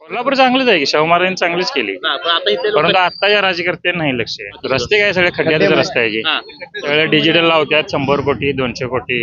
कोल्हापूर चांगलीच आहे की शाहू महाराजांनी चांगलीच केली हा, पण आता इथे लोक परंतु आत्ताच्या राजकारत्यांना नाही लक्ष आहे. रस्ते काय सगळे खड्ड्याचे रस्ते आहे की हा. सगळे डिजिटल लावतात शंभर कोटी दोनशे कोटी.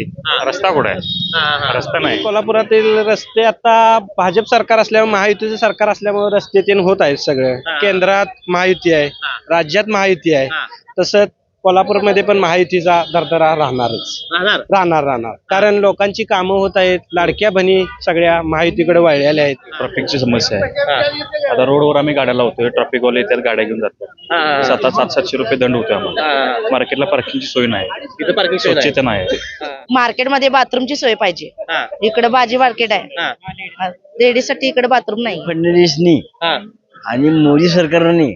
रस्ता कुठे आहे हा, हा. रस्ता नाही कोल्हापुरातील रस्ते आता भाजप सरकार असल्यामुळे महायुतीचं सरकार असल्यामुळे रस्ते तीन होत आहेत सगळे हा. केंद्रात महायुती आहे हा. राज्यात महायुती आहे हा. तसंच कोल्हापूरमध्ये पण महायुतीचा दरदरा राहणारच राहणार राहणार राहणार कारण लोकांची कामं होत आहेत लाडक्या बहिणी सगळ्या महायुतीकडे वळलेल्या आहेत ट्रॅफिकची समस्या आहे. आता रोडवर आम्ही गाड्या लावतोय ट्रॅफिक वाले येतात गाड्या घेऊन जातात हा, हा, हा. सात सात सातशे रुपये दंड होतोय आम्हाला हा. मार्केटला पार्किंगची सोय नाही इथं पार्किंग सोय नाही. स्वच्छता नाही हा. मार्केटमध्ये बाथरूमची सोय पाहिजे हा. इकडे भाजी मार्केट आहे हा. लेडीजसाठी इकडे बाथरूम नाही फडणवीसनी हा. आणि मोदी सरकारने.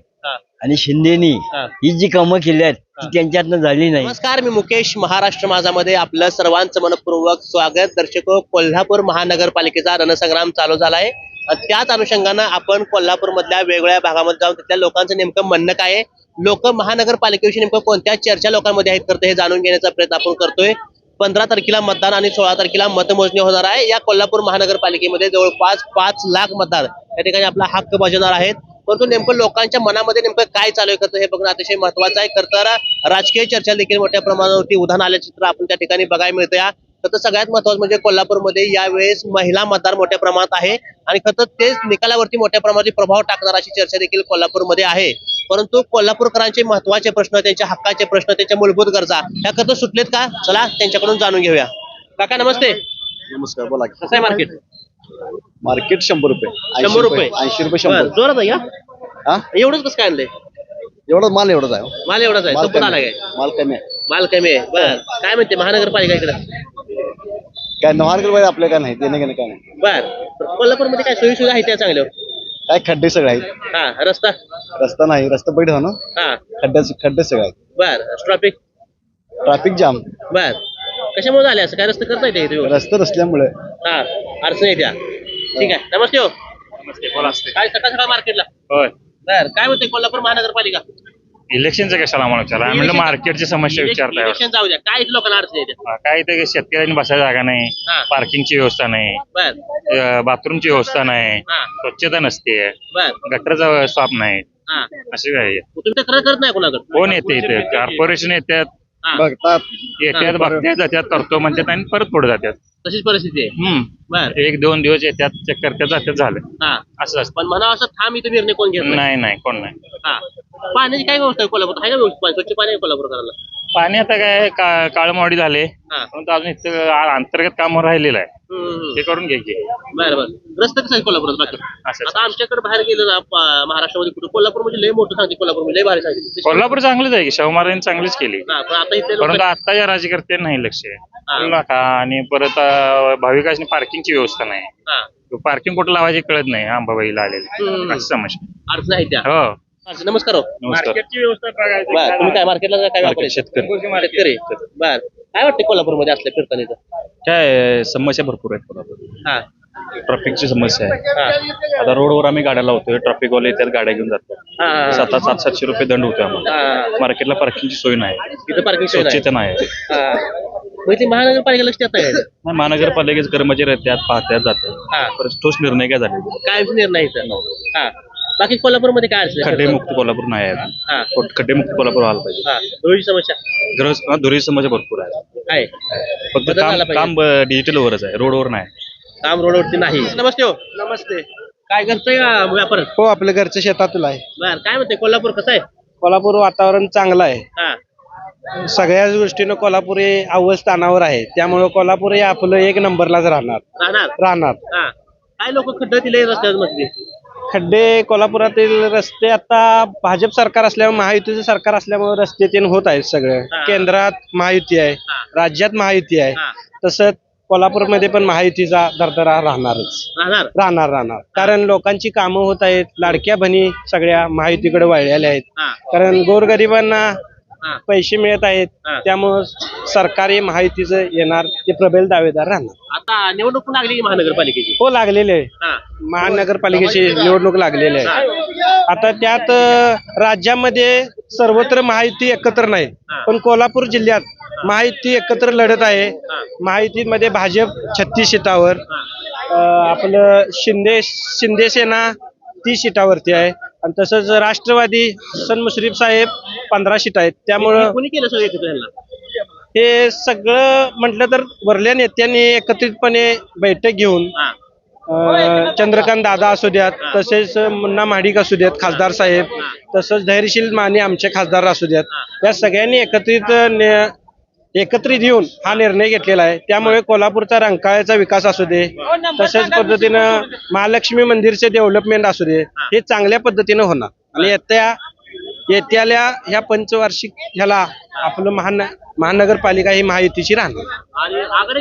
आणि शिंदेनी हा. ही जी कामं केली आहेत ती त्यांच्यातनं झाली नाही. नमस्कार मी मुकेश महाराष्ट्र माझामध्ये आपलं सर्वांचं मनपूर्वक स्वागत. दर्शको कोल्हापूर महानगरपालिकेचा रणसंग्राम चालू झाला आहे आणि त्याच अनुषंगानं आपण कोल्हापूर मधल्या वेगवेगळ्या भागामध्ये जाऊन तिथल्या लोकांचं नेमकं म्हणणं काय आहे? लोक महानगरपालिकेविषयी नेमकं कोणत्या चर्चा लोकांमध्ये आहेत करते हे जाणून घेण्याचा प्रयत्न आपण करतोय. पंधरा तारखेला मतदान आणि सोळा तारखेला मतमोजणी होणार आहे. या कोल्हापूर महानगरपालिकेमध्ये जवळपास पाच लाख मतदार या ठिकाणी आपला हक्क बजावणार आहेत. परंतु नेमकं लोकांच्या मनामध्ये नेमकं काय चालू आहे करतं हे बघणं अतिशय महत्वाचं आहे. खरं तर राजकीय चर्चा देखील मोठ्या प्रमाणावरती उधाण आल्याचे चित्र आपण त्या ठिकाणी बघायला मिळतं. या तर सगळ्यात महत्वाचं म्हणजे कोल्हापूरमध्ये यावेळेस महिला मतदार मोठ्या प्रमाणात आहे आणि खरं तेच निकालावरती मोठ्या प्रमाणात प्रभाव टाकणार अशी चर्चा देखील कोल्हापूरमध्ये आहे. परंतु कोल्हापूरकरांचे महत्त्वाचे प्रश्न त्यांच्या हक्काचे प्रश्न त्यांच्या मूलभूत गरजा ह्या खरं सुटलेत का? चला त्यांच्याकडून जाणून घेऊया. काका नमस्ते. नमस्कार बोला. कसं आहे मार्केट मार्केट शंभर रुपये. शंभर रुपये. ऐंशी रुपये बरं, शंभर जोरात आहे का? हा? एवढंच कसं काय आणलंय? एवढं माल एवढंच आहे. हो. माल एवढाच आहे. माल संपून कमी. आला काय? आहे. माल कमी आहे. माल कमी आहे. बर. काय म्हणते महानगरपालिका इकडं? काय नवारकर पाहिजे आपल्या काय नाही. देणे घेणे काय नाही. बर. कोल्हापूरमध्ये काय सोयी सुविधा आहेत त्या चांगल्या? काय खड्डे सगळे आहेत. हा रस्ता? रस्ता नाही. रस्ता बैठ ना. हा. खड्डे खड्डे सगळे आहेत. बर. ट्रॉफिक ट्रॅफिक जाम बर. कशामुळे झाले असं? काय रस्ते करता येते? रस्ते नसल्यामुळे हा अडचण येत्या. ठीक आहे. नमस्ते हो. काय सकाळ सकाळ मार्केटला? होय. बर काय म्हणते कोल्हापूर महानगरपालिका? इलेक्शनचं कशाला आम्हाला विचारलं? आम्ही म्हणलं मार्केटची समस्या विचारताय. इलेक्शन जाऊ द्या. काय लोकांना अडचण येते हा, काय ते शेतकऱ्यांनी बसायला जागा नाही. हा. पार्किंगची व्यवस्था नाही. बर. अं, बाथरूमची व्यवस्था नाही. हा. स्वच्छता नसते. बर. गटरचा स्वाप नाही हा. असे काय आहे. तुम्ही तक्रार करत नाही कोणाकडे? कोण येते इथे? कॉर्पोरेशन येतात बघतात. येतात बघतात जातात करतो म्हणतात आणि परत पुढे जातात तशीच परिस्थिती आहे. हम्म. बर. एक दोन दिवस येतात चेक करतात जातात झालं. हा. असं असतं. पण म्हणा असं थांब इथे निर्णय कोण घेत नाही. नाही नाही कोण नाही. हा. पाण्याची काय व्यवस्था आहे कोल्हापूर? आहे का व्यवस्थित पाणी? स्वच्छ पाणी आहे कोल्हापूर करायला? पाणी आता काय का काळमवाडी झाले. हा. परंतु अजून इथं आ- अंतर्गत काम राहिलेलं आहे. ते करून घ्या की बरं बरं. रस्ता कसा आहे कोल्हापुरात? बाकी? असं आता आमच्याकडे बाहेर गेलो ना प- महाराष्ट्रामध्ये कुठे? कोल्हापूर म्हणजे लय मोठं सांगते कोल्हापूर म्हणजे लय भारी सांगते. कोल्हापूर चांगलीच आहे की शाहू महाराजांनी चांगलीच केली. हा पण आता इथे लोक परंतु आत्ताच्या राजकारत्यांना नाही लक्ष. हा. का? आणि परत अं, भाविकांनी पार्किंगची व्यवस्था नाही. हा. पार्किंग कुठं लावायची कळत नाही अंबाबाईला आलेली. अशी समस्या अडचण आहे त्या. हो. अच्छा, नमस्कार हो. नमस्कार. बर तुम्ही काय मार्केटला काय व्यापारी मार्केट शेतकरी. शेतकरी. बर. काय वाटतं कोल्हापूरमध्ये असल्या फिरताना इथं? काय समस्या भरपूर आहेत कोल्हापूर हा. ट्रॅफिकची समस्या आहे. आता रोडवर आम्ही गाड्या लावतोय ट्रॅफिक वाले येतात गाड्या घेऊन जातात. हा, हा सात सात सातशे रुपये दंड होतोय आम्हाला. हा. मार्केटला पार्किंगची सोय नाही. इथं पार्किंग स्वच्छता नाही. हा. मग इथे महानगरपालिका लक्ष देत नाही महानगरपालिकेचे कर्मचारी येतात पाहतात जातात. हा. परत ठोस निर्णय काय झाले काय निर्णय इथं? हा. बाकी कोल्हापूरमध्ये काय अडचण? खड्डे मुक्त कोल्हापूर नाही आहे. हा. खड्डे मुक्त कोल्हापूर व्हायला पाहिजे. हा. धुळीची समस्या गरज धुरी समस्या भरपूर आहे. आहे. फक्त बदल झाला काम पाहिजे. काम डिजिटल वरच आहे. रोडवर नाही. काम रोडवरती नाही. नमस्ते हो. नमस्ते. काय करतोय का व्यापार? हो आपल्या घरच्या शेतातील आहे. बर काय म्हणते कोल्हापूर कसं आहे? कोल्हापूर वातावरण चांगलं आहे. हा. सगळ्याच गोष्टीनं कोल्हापूर हे अव्वल स्थानावर आहे. त्यामुळे कोल्हापूर हे आपलं एक नंबरलाच राहणार. राहणार? राहणार. हा. काय लोक खड्डे दिले रस्त्यामध्ये खड्डे कोल्हापुरातील रस्ते आता भाजप सरकार असल्यामुळे महायुतीचं सरकार असल्यामुळे रस्ते तीन होत आहेत सगळे. केंद्रात महायुती आहे. राज्यात महायुती आहे. तसंच कोल्हापूरमध्ये पण महायुतीचा दरदरा राहणारच. राहणार. राहणार कारण लोकांची कामं होत आहेत लाडक्या बहिणी सगळ्या महायुतीकडे वळलेल्या आहेत. कारण गोरगरिबांना पैसे मिळत आहेत. त्यामुळं सरकारी महायुतीचं येणार ते प्रबल दावेदार राहणार. आता निवडणूक लागली की महानगरपालिकेची? हो लागलेले आहे. हा. महानगरपालिकेची निवडणूक लागलेली आहे. आता त्यात अं, राज्यामध्ये सर्वत्र महायुती एकत्र नाही पण कोल्हापूर जिल्ह्यात महायुती एकत्र लढत आहे. महायुतीमध्ये भाजप छत्तीस सीटावर अं, आपलं शिंदे शिंदे सेना तीस सीटावरती आहे. आणि तसंच राष्ट्रवादी हसन मुश्रीफ साहेब पंधरा सीट आहेत. त्यामुळं कोणी केलं सगळं एकत्र यांना हे सगळं म्हटलं तर वरल्या नेत्यांनी एकत्रितपणे बैठक घेऊन हा. अं, चंद्रकांत दादा असू द्यात तसेच मुन्ना महाडिक असू द्यात खासदार साहेब तसंच धैर्यशील माने आमचे खासदार असू द्यात. या सगळ्यांनी एकत्रित ने- एकत्रित येऊन हा निर्णय घेतलेला आहे. त्यामुळे कोल्हापूरचा रंकाळ्याचा विकास असू दे तशाच पद्धतीनं महालक्ष्मी मंदिरचे डेव्हलपमेंट असू दे हे. चांगल्या पद्धतीनं होणार. आणि येत्या येत्याल्या ह्या पंचवार्षिक ह्याला आपलं महान महानगरपालिका ही महायुतीची राहणार.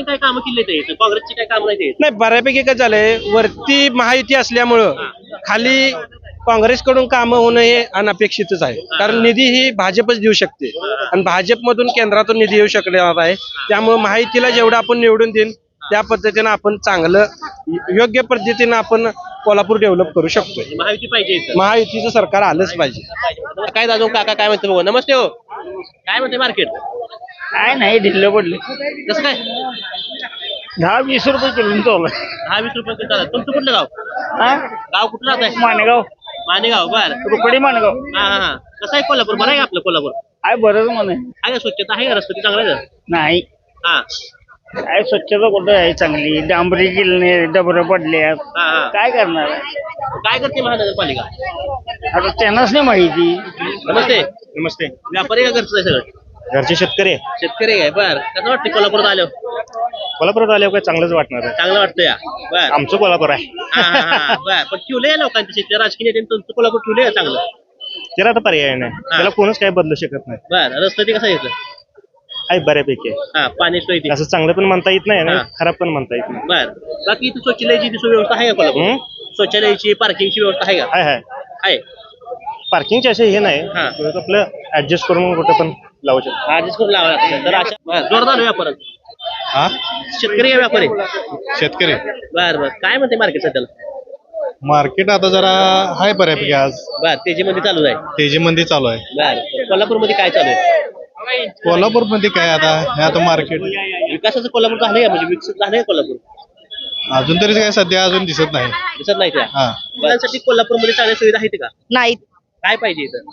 काय कामं केली काँग्रेसची काय कामं नाही बऱ्यापैकी काय झालंय वरती महायुती असल्यामुळं खाली काँग्रेसकडून कामं होणं हे अनपेक्षितच आहे. कारण निधी ही भाजपच देऊ शकते. आणि भाजपमधून केंद्रातून निधी येऊ शकणार आहे. त्यामुळे महायुतीला जेवढं आपण निवडून देईन त्या पद्धतीनं आपण चांगलं योग्य पद्धतीनं आपण कोल्हापूर डेव्हलप करू शकतोय. महायुती पाहिजे. महायुतीचं सरकार आलंच पाहिजे. काय दादू काका काय म्हणते बघू? नमस्ते हो. काय म्हणते मार्केट काय नाही ढिल्ल पडले. कसं काय? दहा वीस रुपये किलो चालू. दहा वीस रुपये किलो तुमचं कुठलं गाव? हा? गाव कुठलं माणगाव मानेगाव बर. रुकडी माणगाव. हा हा हा. कसं आहे कोल्हापूर? बरं आहे का आपलं कोल्हापूर? आहे बरंच म्हणे आहे. का स्वच्छता? आहे का रस्ते चांगलं आहे का? नाही. हा. काय स्वच्छता कुठं आहे? चांगली. डांबरी गिलणे डबर पडल्यात. हा हा. काय करणार आहे? काय करते महानगरपालिका? आता त्यांनाच नाही माहिती. नमस्ते. नमस्ते. व्यापारी का घरचं आहे सगळं? घरचे शेतकरी? शेतकरी आहे बर. कसं वाटतं कोल्हापुरात आलो कोल्हापुरात आल्यावर काय चांगलंच वाटणार आहे. चांगलं वाटतं या बर. आमचं कोल्हापूर आहे. हा, हा, हा, बर. पण ठेवलंय लोकांच्या शेतकरी राजकीय नेत्यांनी तुमचं कोल्हापूर ठेवलंय का चांगलं? त्याला आता पर्याय नाही. त्याला कोणच काय बदलू शकत नाही. बर रस्ता ते कसं येतं? आहे बऱ्यापैकी. आहे. हा पाणी सोय ती. असं चांगलं पण म्हणता येत नाही आणि हा. खराब पण म्हणता येत नाही. बर. बाकी इथे शौचालयाची ती व्यवस्था आहे का कोल्हापूर? हम्म? शौचालयाची पार्किंगची व्यवस्था आहे का? आहे आहे. आहे. पार्किंगचे असे हे नाही. हा. आपलं ऍडजस्ट करून कुठं पण लावू शकतो. आधीच लावा लागतं. तर अशा जोरदार व्यापार हा? शेतकरी आहे व्यापारी. शेतकरी. बर बर. काय म्हणते मार्केट सध्याला? मार्केट आता जरा आहे बऱ्यापैकी आज. बर तेजीमध्ये चालू आहे. तेजीमध्ये चालू आहे. बर. कोल्हापूरमध्ये काय चालू आहे? कोल्हापूरमध्ये काय आता? हे आता मार्केट विकासाचं कोल्हापूर झालंय का? म्हणजे विकसित झालंय का कोल्हापूर? अजून तरी काय सध्या अजून दिसत नाही. दिसत नाही त्या हा. मुलांसाठी कोल्हापूरमध्ये चांगल्या सुविधा आहेत का? नाही काय पाहिजे इथं?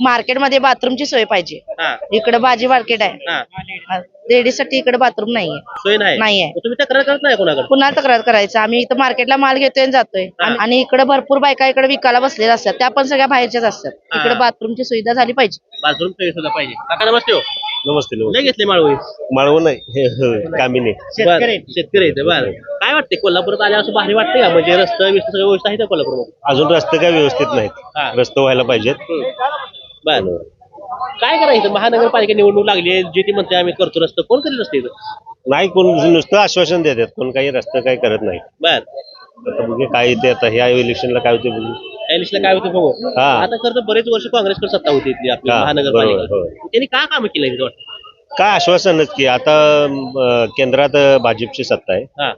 मार्केटमध्ये बाथरूमची सोय पाहिजे. हा. इकडे भाजी मार्केट आहे. हा. लेडीजसाठी इकडे बाथरूम नाहीये. सोय नाही. नाहीये. मग तुम्ही तक्रार करत नाही कोणाकडे पुन्हा तक्रार करायचं. आम्ही इथं मार्केटला माल घेतोय आणि जातोय. आणि- आणि इकडे भरपूर बायका इकडे विकायला बसलेल्या असतात. त्या पण सगळ्या बाहेरच्याच असतात. हा. इकडे बाथरूमची सुविधा झाली पाहिजे. बाथरूम सोय सुद्धा पाहिजे. काका नमस्ते हो. नमस्ते लय घेतले माळवई माळवून नाही. कामिनी. शेतकरी शेतकरी बर. काय वाटते कोल्हापुरात आल्या असं भारी वाटते का? म्हणजे रस्ता बिस्त सगळं व्यवस्था आहे का कोल्हापूरमध्ये? अजून रस्ते काय व्यवस्थित हा. नाहीत रस्ते व्हायला पाहिजेत. बर. काय करायचं? महानगरपालिका निवडणूक लागली आहे जे ती म्हणते आम्ही करतो रस्ता कोण करेल रस्ते इथं? नाही कोण नुसतं आश्वासन देतात कोण काही रस्ते काही करत नाही. बर. आता बघू काय येते आता. ह्या इलेक्शनला काय होते बघू. काय होतं बघू. हा. आता खरं तर बरेच वर्ष काँग्रेसकडे सत्ता होती इथली आपली हा, बरोबर, महानगरपालिका हो. त्यांनी का काम केलं इथं वाटतं? काय आश्वासनच की आता अं, केंद्रात अं, भाजपची सत्ता आहे. हा.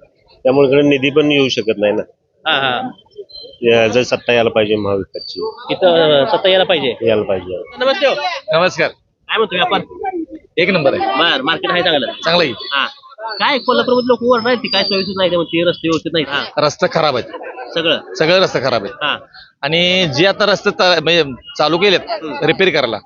त्यामुळे इकडे निधी पण येऊ शकत नाही ना. हा हा. जर सत्ता यायला पाहिजे महाविकासची. इथं सत्ता यायला पाहिजे? यायला पाहिजे. नमस्ते हो. नमस्कार. काय म्हणतो व्यापार एक नंबर आहे. बर मार्केट आहे चांगलं. चांगलं आहे. हा. काय कोल्हापूरमध्ये लोक वर नाही काय सोयीच नाही ते म्हणते रस्ते व्यवस्थित नाही हा. रस्ते खराब आहेत. सगळं? सगळे रस्ते खराब आहेत. हा. आणि जे आता रस्ते त- म्हणजे चालू केलेत रिपेअर करायला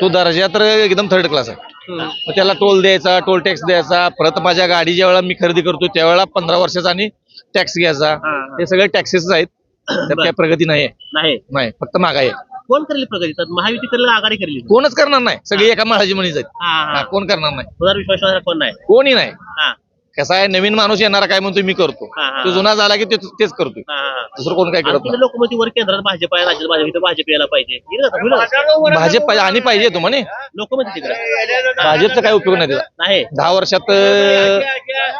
तो दर्जा तर एकदम थर्ड क्लास आहे. मग त्याला टोल द्यायचा टोल टॅक्स द्यायचा. परत माझ्या गाडी ज्या वेळेला मी खरेदी करतो त्यावेळेला पंधरा वर्षाचा आणि टॅक्स घ्यायचा. हा, सगळे टॅक्सेस आहेत. त्यात काही प्रगती नाही आहे नाही. नाही फक्त महागाई आहे. कोण करेल प्रगती? तर महायुती करेल आघाडी करेल? कोणच करणार नाही. सगळी एका माळाची म्हणीच आहेत. हा हा, हा कोण करणार नाही? विश्वास कोण नाही? कोणी नाही. हा. कसा आहे नवीन माणूस येणारा काय म्हणतो मी करतो. हा, हा. तो जुना झाला की ते- तेच करतोय. दुसरं कोण काय करत नाही. लोक मध्ये वर केंद्रात भाजप आहे राज्यात भाजप इथं भाजप यायला पाहिजे. भाजप पाहिजे आणि पाहिजे तो म्हणे लोक मध्ये तिकडे. भाजपचा काय उपयोग नाही त्याचा नाही. दहा वर्षात अं,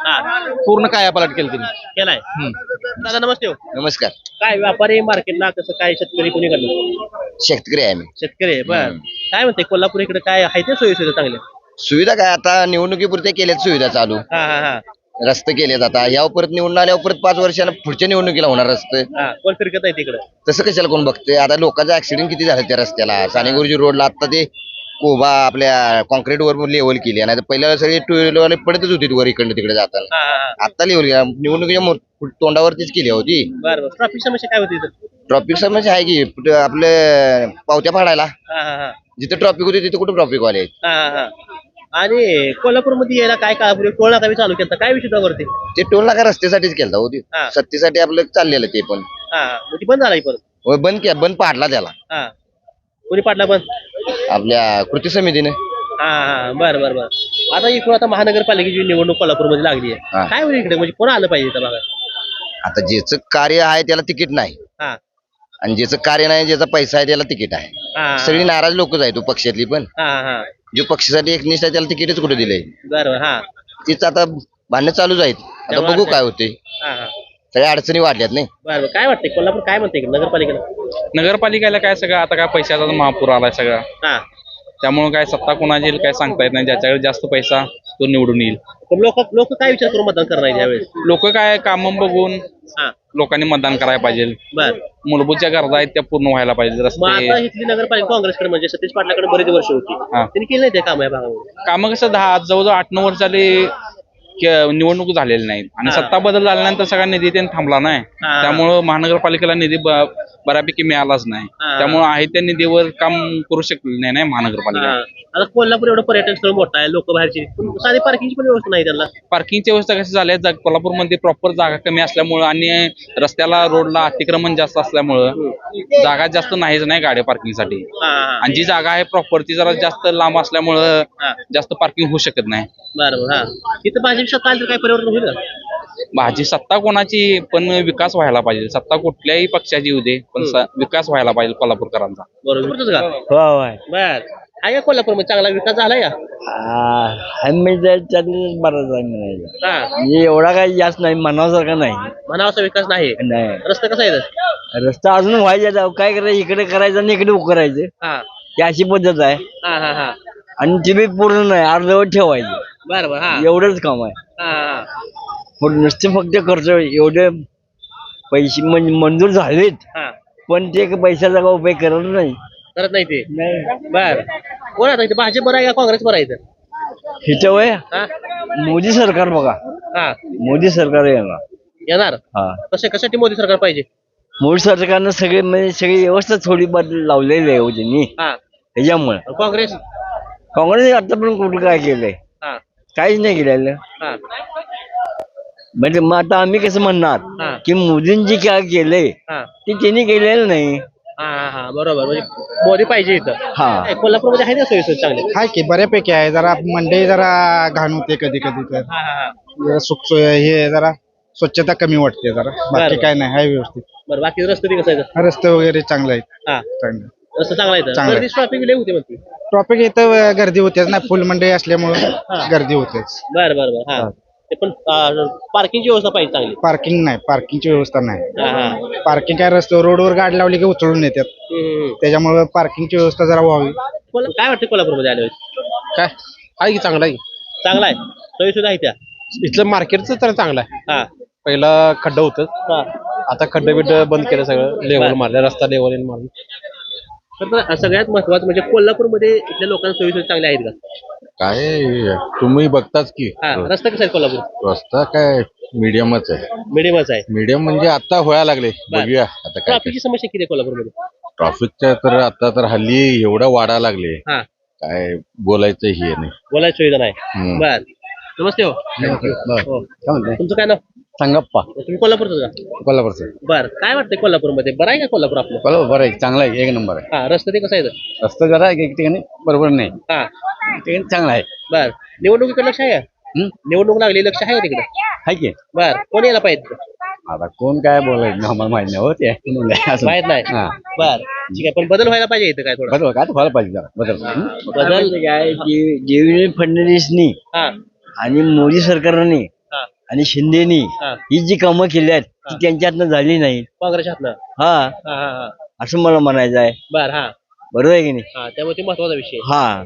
हा. पूर्ण कायापालट केली त्यांनी केलाय. हम्म. दादा नमस्ते हो. नमस्कार. काय व्यापारी मार्केटला कसं काय शेतकरी कोणी करणार? शेतकरी आहे मी शेतकरी आहे बर. काय म्हणते कोल्हापूर इकडे काय आहे ते सोयी सुविधा चांगल्या सुविधा काय? आता निवडणुकीपुरते केल्यात सुविधा चालू. हा हा हा. रस्ते केलेत आता. यावर परत निवडून आल्यावर परत पाच वर्षाला पुढच्या निवडणुकीला होणार रस्ते. हा कोण फिरकत आहे तिकडे? तसं कशाला कोण बघते आता लोकांचा ऍक्सिडेंट किती झाले त्या रस्त्याला? सानेगुरुजी रोडला आता ते कोबा आपल्या कॉन्क्रीट वर लेवल केली. नाही तर पहिल्या सगळे टू व्हीलरवाले पडतच होते वर इकडनं तिकडे जाताना. हा हा हा. आता लेवल निवडणुकीच्या तोंडावरतीच केली होती. बर बर. ट्रॅफिक समस्या काय होती इथं? ट्रॉफिक समस्या आहे की कुठं आपलं पावत्या फाडायला. हा हा हा. जिथे ट्रॉफिक होती तिथे कुठं ट्रॉफिक वाले आहेत? हा हा हा. आणि कोल्हापूरमध्ये यायला काय काळापूर्वी टोल नाका बी चालू केला काय विषय होता वरती? ते टोल नाका रस्त्यासाठीच केलता होती हा. सत्तेसाठी आपलं चाललेलं ते पण. हा हा. बंद झाला परत? होय, बंद केला बंद पाडला त्याला. हा. कोणी पाडला बंद? आपल्या कृती समितीने. हा हा बर बर बर. आता इकडून आता महानगरपालिकेची निवडणूक कोल्हापूरमध्ये लागली आहे. हा. काय होईल इकडे? म्हणजे कोण आलं पाहिजे आता ज्याचं कार्य आहे त्याला तिकीट नाही. हा. आणि ज्याचं कार्य नाही ज्याचा पैसा आहे त्याला तिकीट आहे. हा. सगळी नाराज लोकच आहे तो पक्षातली पण. हा हा. जो पक्षासाठी एकनिष्ठ आहे त्याला तिकीटच कुठे दिलंय? बर बर हा. तीच आता भांडणं चालूच आहेत. आता त्यामुळे बघू काय होते हा हा. सगळ्या अडचणी वाढल्यात नाही. बर बर काय वाटतंय? कोल्हापूर काय म्हणते नगरपालिकेला? नगरपालिकेला काय सगळं? आता काय पैशाचा महापूर आलाय सगळा. हा. त्यामुळे काय सत्ता कोणाची येईल काय सांगता येत नाही. ज्याच्याकडे जास्त पैसा तो निवडून येईल. लोक लोक काय विचार करून मतदान करणार यावेळेस लोक काय कामं बघून हा. लोकांनी मतदान करायला पाहिजे. बर. मूलभूत ज्या गरजा आहेत त्या पूर्ण व्हायला पाहिजे. मग आता रस्ते इथली नगरपालिका काँग्रेसकडे म्हणजे सतीश पाटलाकडे बरेच वर्ष होती. हा. त्यांनी केले नाही ते काम या भागामध्ये? कामं कसं दहा जवळजवळ आठ नऊ वर्ष झाली निवडणूक झालेली नाहीत. आणि. सत्ता बदल झाल्यानंतर सगळा निधी त्यांनी थांबला नाही. त्यामुळं महानगरपालिकेला निधी बऱ्यापैकी मिळालाच नाही. त्यामुळे आहे त्या निधीवर काम करू शकले नाही ना हा. महानगरपालिका आता कोल्हापूर एवढं पर्यटन स्थळ मोठं आहे लोक बाहेरची. साधी पार्किंगची पण व्यवस्था नाही त्यांना. पार्किंगची व्यवस्था कशी झाली कोल्हापूरमध्ये प्रॉपर जागा कमी असल्यामुळं आणि रस्त्याला रोडला अतिक्रमण जास्त असल्यामुळं जागा जास्त नाहीच नाही गाड्या पार्किंगसाठी आणि जी जागा आहे प्रॉपर ती जरा जास्त लांब असल्यामुळं. जास्त पार्किंग होऊ शकत नाही. बरोबर हा. तिथं भाजप सत्ता आली तर काय परिवर्तन होईल? का? भाजी सत्ता कोणाची पण विकास व्हायला पाहिजे. सत्ता कुठल्याही पक्षाची येऊ दे पण स- विकास व्हायला पाहिजे कोल्हापूरकरांचा. बरोबर. तुझं का बर. आहे का कोल्हापूरमध्ये चांगला विकास झालाय का? हा. म्हणजे एवढा काही जास्त नाही मनासारखा नाही. म्हणावाचा विकास नाही. नाही. रस्ता कसा आहे इथं? रस्ता अजून व्हायचा जाऊ काय करायचं? इकडे करायचं आणि इकडे करायचं हा. ही अशी पद्धत आहे. हा हा हा. आणि ती बी पूर्ण नाही. अर्धवट ठेवायची. बर बर हा. एवढंच काम आहे. हा हा पण नुसते फक्त खर्च एवढे पैसे म्हणजे मंजूर झालेत. हा. पण ते पैशाचा का उपयोग करत नाही. करत नाही ते. बर. कोण आता इथं? भाजप बरं आहे का काँग्रेस बरं आहे इथं? हिच्या वय हा. मोदी सरकार बघा. हा. मोदी सरकार येणार. येणार? हा. कशा कशासाठी मोदी सरकार पाहिजे? मोदी सरकारनं सगळे म्हणजे सगळी व्यवस्था थोडीफार लावलेली आहे हो त्यांनी. हा. त्याच्यामुळे. काँग्रेस? काँग्रेस आतापर्यंत कुठं काय केलंय? हा. काहीच नाही केलेलं. हा. म्हणजे मग आता आम्ही कसं हा. म्हणणार की मोदींनी काय केलंय? हा. ते त्यांनी केलेलं नाही. हा हा हा. बरोबर. म्हणजे मोदी पाहिजे इथं. हा. कोल्हापूरमध्ये आहे ना सोयी चांगले? हाय की बऱ्यापैकी आहे. जरा मंडई जरा घाण होते कधी कधी तर. हा हा हा. जरा सुख हे जरा स्वच्छता कमी वाटते जरा. बरं. बाकी काय नाही आहे व्यवस्थित. बरं बाकी रस्ते ते कसं आहे? रस्ते वगैरे चांगले आहेत. हा. चांगले रस्ता चांगला आहे इथं. चांगला आहे. गर्दी ट्रॉफिक लय होते म्हणते. ट्रॉफिक इथं गर्दी होतेच ना. फुल मंडई असल्यामुळे गर्दी होतेच. बरं बरं बरं. हा. ते पण पार्किंगची व्यवस्था पाहिजे चांगली. पार्किंग नाही. पार्किंगची व्यवस्था नाही. हा हा. पार्किंग काय रस्त्यावर रोडवर गाडी लावली की उचलून येतात हम्म. त्याच्यामुळे पार्किंगची व्यवस्था जरा व्हावी. कोल्हा- काय वाटतं कोल्हापूरमध्ये आले काय? आहे की चांगला आहे? चांगला आहे. सोयी सुद्धा आहे त्या? इथलं मार्केटचं तर चांगलं आहे. हा. पहिला खड्डा होतं हा. आता खड्डे बिड्ड बंद केलं सगळं. लेवल. मारलं रस्ता लेवल मारलं. तर सगळ्यात महत्वाचं म्हणजे कोल्हापूरमध्ये इथल्या लोकांना सोयी सुविधा चांगल्या आहेत का? काय तुम्ही बघताच की. हा रस्ता कसा आहे कोल्हापूर? रस्ता काय मीडियमच आहे. मिडियमच आहे. मीडियम म्हणजे आता व्हायला लागले बघूया आता काय ट्रॅफिकची समस्या किती आहे कोल्हापूरमध्ये? ट्रॉफिकच्या तर आता तर हल्ली एवढं वाढायला लागले. हा. काय बोलायचं हे नाही. बोलायची सुविधा नाही. हम्म. बर. नमस्ते हो. हो. तुमचं काय नाव? संगप्पा. तुम्ही कोल्हापूरचं का? कोल्हापूरचं. बर काय वाटतंय कोल्हापूरमध्ये? बरं आहे का कोल्हापूर आपलं? कोल्हापूर बरं आहे. चांगला आहे एक नंबर आहे. हा रस्ता ते कसं आहे? रस्ता जरा एक ठिकाणी बरोबर नाही. हा. एक ठिकाणी चांगला आहे. बर. निवडणुकीकडे लक्ष आहे का? निवडणूक लागली लक्ष आहे का तिकडे? आहे की. बर कोण यायला पाहिजे? आता कोण काय बोलायचं? आम्हाला माहिती नाही हो ते म्हणून काय असं. माहीत नाही. हा. बर ठीक आहे. पण बदल व्हायला पाहिजे इथं काय थोडं? बदल काय? तर व्हायला पाहिजे जरा. बदल. हं? बदल? काय की देवेंद्र फडणवीसनी हा. आणि मोदी सरकारने आणि शिंदेनी हा. ही जी कामं केली आहेत ती त्यांच्यातनं झाली नाही. काँग्रेस हातनं? हा. हा हा हा. असं मला म्हणायचं आहे. बर हा. बरोबर आहे की नाही? हा त्यामुळे ते महत्त्वाचा विषय. आहे. हा.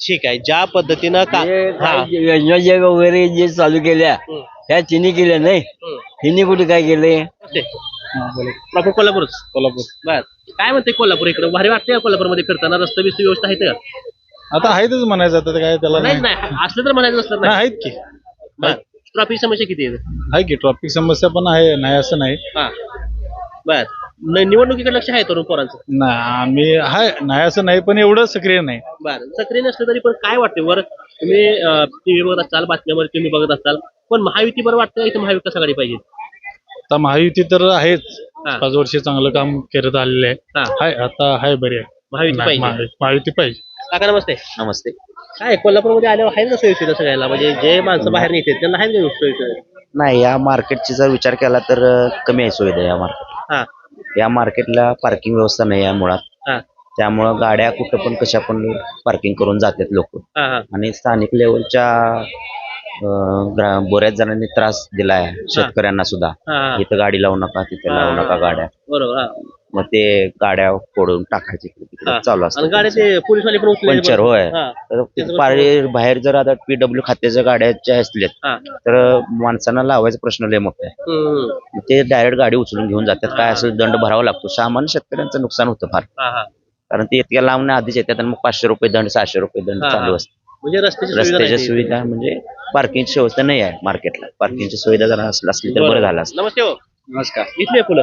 ठीक आहे ज्या पद्धतीनं का हे हा. काय योजना जे वगैरे जे चालू केल्या हम्म, ह्या तिने केल्या नाही? हम्म. हिने कुठे काय केलंय? नमस्ते. प्रॉपर कोल्हापूरच. कोल्हापूर. बर. काय म्हणते कोल्हापूर इकडे? भारी वाटते का कोल्हापूरमध्ये फिरताना? रस्ते बिस्ते व्यवस्था आहेत का? आता आहेतच म्हणायचं आता काय त्याला नाही नाही. असलं तर म्हणायचं नाही. आहेत की. बर. ट्रॉफिक समस्या किती आहे? आहे की ट्रॉफिक समस्या पण आहे नाही असं नाही. हा. बर. न- निवडणुकीकडे लक्ष आहे तरुण पोरांचं? नाही आम्ही हाय नाही असं नाही पण एवढं सक्रिय नाही. बरं. सक्रिय नसलं तरी पण काय वाटते वर तुम्ही टीव्ही बघत असाल बातम्यामध्ये तुम्ही बघत असाल पण महायुती बरं वाटतं का इथे महाविकास आघाडी पाहिजे? आता महायुती तर आहेच. हा. पाच वर्ष चांगलं काम करत आलेले हा. आहे हाय आता हाय बरी आहे. महायुती पाहिजे. महा- महायुती पाहिजे. काका नमस्ते. नमस्ते. काय कोल्हापूरमध्ये आल्यावर आहेत का सोयीसुविधा सगळ्याला? म्हणजे जे माणसं बाहेर येतात त्यांना आहेत का सोयीसुविधा नाही या मार्केटची जर विचार केला तर अं, कमी आहे सुविधा या मार्केट हा. या मार्केटला पार्किंग व्यवस्था नाही आहे मुळात. हा. त्यामुळं गाड्या कुठं पण कशा पण पार्किंग करून जातात लोक. हा हा. आणि स्थानिक लेवलच्या अं, ग्रा- बऱ्याच जणांनी त्रास दिलाय शेतकऱ्यांना सुद्धा. हा हा. इथं गाडी लावू नका तिथे लावू. नका गाड्या. बरोबर हा. मग ते गाड्या फोडून टाकायचे इकडे तिकडे. हा. चालू आणि गाड्या असतं ते पोलीसवाले पण उचलले पंचर बरोबर. होय. हा. तर पारी- बाहेर जर आता पीडब्ल्यू खात्याच्या गाड्याच्या असल्यात हा. तर माणसांना लावायचा प्रश्न लय मोठा आहे. हम्म. मग ते डायरेक्ट गाडी उचलून घेऊन जातात. काय असेल दंड भरावा लागतो. सामान्य शेतकऱ्यांचं नुकसान होतं फार. हा हा. कारण ते इतक्या लांब आधीच येतात आणि मग पाचशे रुपये दंड सहाशे रुपये दंड हा, चालू हा. असते. म्हणजे रस्त्याची सुविधा रस्त्याच्या सुविधा म्हणजे पार्किंगची व्यवस्था नाही आहे मार्केटला पार्किंगची सुविधा जर असली असली तर बरं. झालं असतं. नमस्ते हो. नमस्कार. इथले फुलं.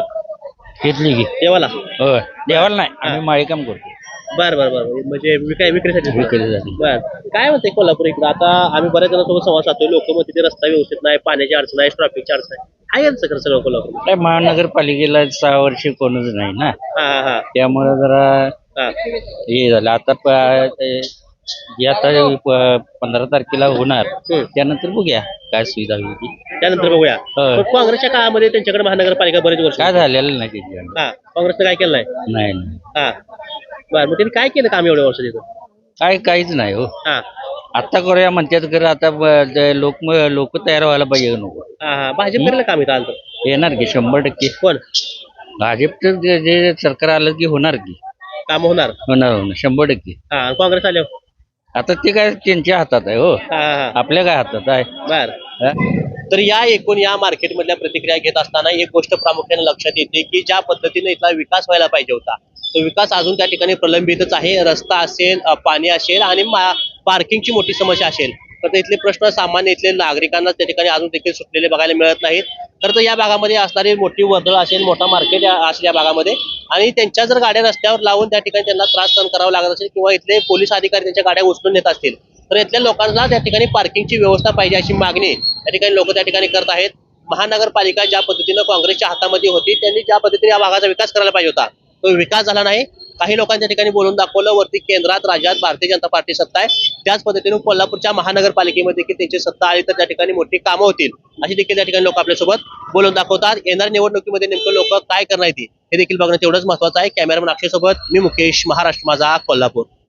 घेतली की देवाला? होय. देवाला नाही. आम्ही माळी काम करतो. बर बर बर. म्हणजे विकाय विक्रीसाठी विक्रीसाठी. बर. काय म्हणते कोल्हापूर इकडे? आता आम्ही बऱ्याच जणांसोबत संवाद साधतोय. लोक मग तिथे रस्ता व्यवस्थित नाही पाण्याची अडचण आहे ट्रॅफिकची अडचण आहे. काय यांचं खरं सगळं कोल्हापूर? काय महानगरपालिकेला सहा वर्ष कोणच नाही ना. हा हा. हा त्यामुळे जरा हा. हे झालं. आता प- ते- जे आता प- पंधरा तारखेला होणार. हम्म. त्यानंतर बघूया काय सुविधा होती त्यानंतर बघूया. होय. पण काँग्रेसच्या काळामध्ये त्यांच्याकडे महानगरपालिका बरेच वर्ष काय. झालेलं नाही त्याच्यानं. हा काँग्रेसनं काय केलं नाही? नाही नाही. हा. बर मग त्यांनी काय केलं काम एवढ्या वर्ष तिथं काय काहीच नाही हो. हा. आता करूया म्हणतात खरं आता ब- ते लोक लोक तयार व्हायला पाहिजे नको? हा हा. भाजप करेल काम इथं आलं येणार की शंभर टक्के. कोण? भाजपचं जे जे सरकार आलं की होणार की. काम होणार. होणार होणार. शंभर टक्के. हा आणि काँग्रेस आल्यावर? आता ते काय त्यांच्या हातात आहे हो. आपल्या काय हातात आहे? बर. हा? तर या एकूण या मार्केटमधल्या प्रतिक्रिया घेत असताना एक गोष्ट प्रामुख्याने लक्षात येते की ज्या पद्धतीने इथला विकास व्हायला पाहिजे होता तो विकास अजून त्या ठिकाणी प्रलंबितच आहे. रस्ता असेल अ, पाणी असेल आणि मा- पार्किंगची मोठी समस्या असेल. तर इथले प्रश्न सामान्य इथले नागरिकांना त्या ठिकाणी अजून देखील सुटलेले बघायला मिळत नाहीत. तर या भागामध्ये असणारी मोठी वर्दळ असेल मोठा मार्केट असेल या भागामध्ये. आणि त्यांच्या जर गाड्या रस्त्यावर लावून त्या ठिकाणी त्यांना त्रास सहन करावा लागत असेल किंवा इथले पोलीस अधिकारी त्यांच्या गाड्या उचलून नेत असतील तर इथल्या लोकांना त्या ठिकाणी पार्किंगची व्यवस्था पाहिजे अशी मागणी त्या ठिकाणी लोक त्या ठिकाणी करत आहेत. महानगरपालिका ज्या पद्धतीनं काँग्रेसच्या हातामध्ये होती त्यांनी ज्या पद्धतीने या भागाचा विकास करायला पाहिजे होता तो विकास झाला नाही. काही लोकांच्या ठिकाणी बोलून दाखवलं वरती केंद्रात राज्यात भारतीय जनता पार्टी सत्ता आहे. त्याच पद्धतीने कोल्हापूरच्या महानगरपालिकेमध्ये देखील त्यांची सत्ता आली तर त्या ठिकाणी मोठी कामं होतील. अशी देखील त्या ठिकाणी लोक आपल्यासोबत बोलून दाखवतात. येणाऱ्या निवडणुकीमध्ये नेमकं लोक काय करणार हे देखील बघणं तेवढंच महत्वाचं आहे. कॅमेरामन अक्षयसोबत मी मुकेश महाराष्ट्र माझा कोल्हापूर.